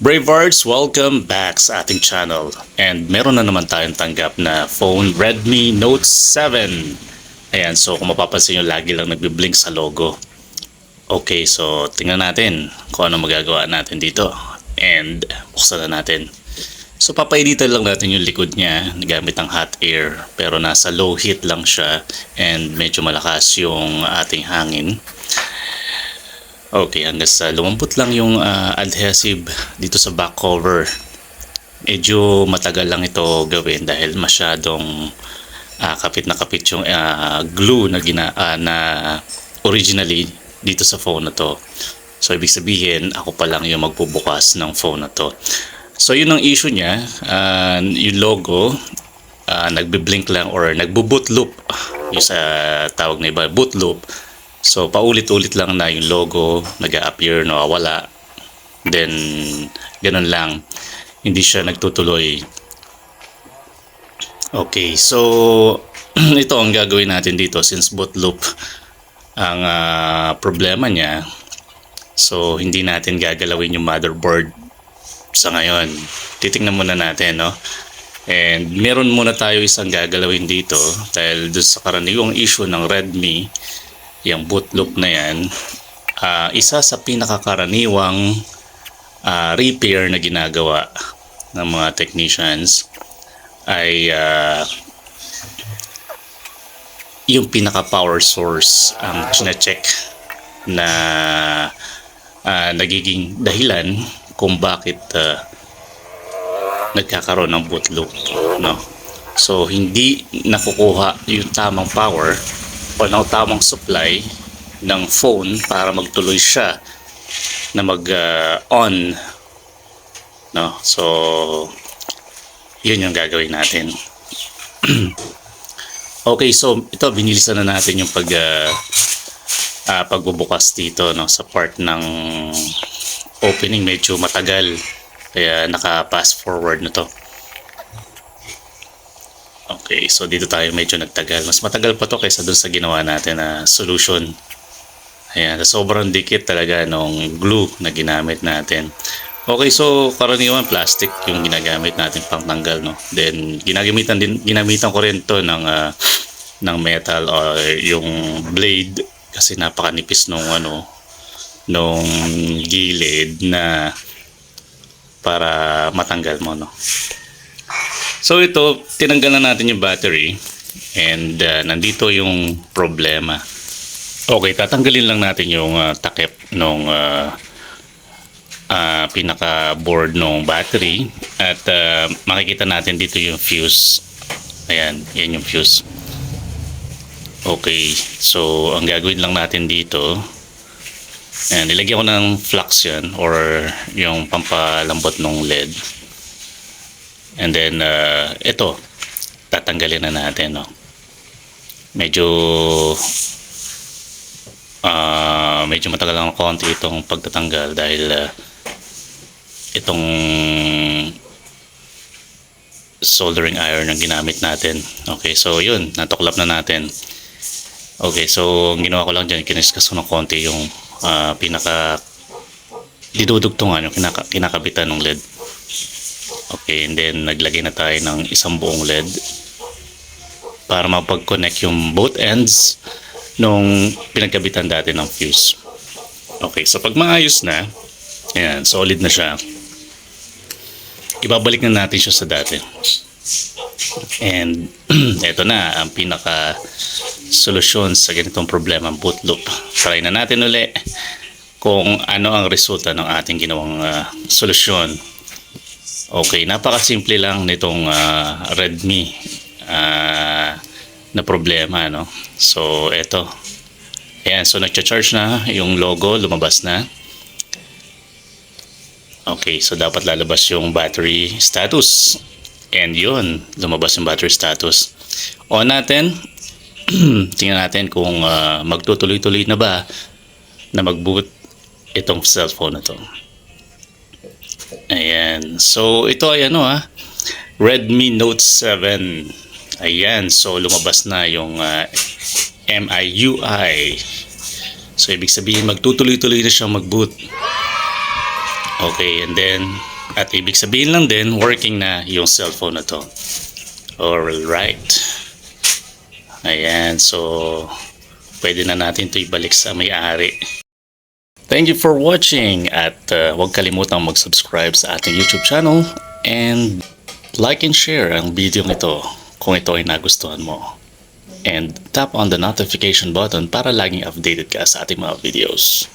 Bravehearts, welcome back sa ating channel. And meron na naman tayong tanggap na phone Redmi Note 7. Ayan, so kung mapapansin nyo, lagi lang nagbiblink sa logo. Okay, so tingnan natin kung ano magagawa natin dito. And buksan na natin. So papainitan lang natin yung likod niya gamit ang hot air. Pero nasa low heat lang siya and medyo malakas yung ating hangin. Okay, hanggang sa lumambot lang yung ah, adhesive dito sa back cover. Medyo matagal lang ito gawin dahil masyadong ah, kapit na kapit yung ah, glue na, gina, ah, na originally dito sa phone na to. So, ibig sabihin, ako pa lang yung magbubukas ng phone na to. So, yun ang issue niya. Ah, yung logo, ah, nagbe-blink lang or nagbo-boot loop. Yung sa tawag na iba, boot loop. So, paulit-ulit lang na yung logo, nag-appear, nawawala. Then, ganun lang. Hindi siya nagtutuloy. Okay, so, ito ang gagawin natin dito since boot loop ang ah, problema niya. So, hindi natin gagalawin yung motherboard sa ngayon. Titingnan muna natin, no? And meron muna tayo isang gagalawin dito dahil doon sa karaniwang issue ng Redmi, yung boot loop na yan, ah, isa sa pinakakaraniwang ah, repair na ginagawa ng mga technicians ay ah, yung pinaka power source ang chine-check na ah, nagiging dahilan kung bakit ah, nagkakaroon ng boot loop no? So hindi nakukuha yung tamang power o ng tamang supply ng phone para magtuloy siya na mag ah, no? So yun yung gagawin natin. Okay so ito binilisan na natin yung pag ah, ah, pagbubukas dito no sa part ng opening. Medyo matagal kaya naka fast forward na to okay so dito tayo medyo nagtagal. Mas matagal pa to kaysa dun sa ginawa natin na solution. Ayan sobrang dikit talaga nung glue na ginamit natin. Okay so karaniwan plastic yung ginagamit natin pang tanggal no? Then ginagamitan din ginamitan ko rin to ng ah, ng metal or yung blade kasi napakanipis nung ano nung gilid na para matanggal mo no. So ito tinanggal na natin yung battery and uh, nandito yung problema. Okay, tatanggalin lang natin yung uh, takip nung uh, uh, pinaka board ng battery at uh, makikita natin dito yung fuse. Ayan, yan yung fuse. Okay, so ang gagawin lang natin dito Ayan, nilagyan ko ng flux yan or yung pampalambot ng LED. And then, uh, ito, tatanggalin na natin. No? Medyo, uh, medyo matagal lang konti itong pagtatanggal dahil uh, itong soldering iron ang ginamit natin. Okay, so yun, natuklap na natin. Okay, so ginawa ko lang dyan, kiniskas ko ng konti yung ah, pinaka didudugtungan yung kinaka, kinakabitan ng LED. Okay, and then naglagay na tayo ng isang buong LED para mapag-connect yung both ends nung pinagkabitan dati ng fuse. Okay, so pag maayos na, ayan, solid na siya, ibabalik na natin siya sa dati. And eto na ang pinaka solusyon sa ganitong problema boot loop. Try na natin uli kung ano ang resulta ng ating ginawang ah, solusyon. Okay, napakasimple lang nitong ah, Redmi ah, na problema no. So eto. Ayan, so nagcha-charge na yung logo, lumabas na. Okay, so dapat lalabas yung battery status. And yun, lumabas yung battery status. On natin. Tingnan natin kung ah, magtutuloy-tuloy na ba na mag-boot itong cellphone na to. Ayan. So, ito ay ano ah, Redmi Note 7. Ayan. So, lumabas na yung ah, MIUI. So, ibig sabihin magtutuloy-tuloy na siyang mag-boot. Okay, and then At ibig sabihin lang din, working na yung cellphone na to. Alright. Ayan, so pwede na natin to ibalik sa may-ari. Thank you for watching at uh, huwag kalimutang mag-subscribe sa ating YouTube channel and like and share ang video nito kung ito ay nagustuhan mo. And tap on the notification button para laging updated ka sa ating mga videos.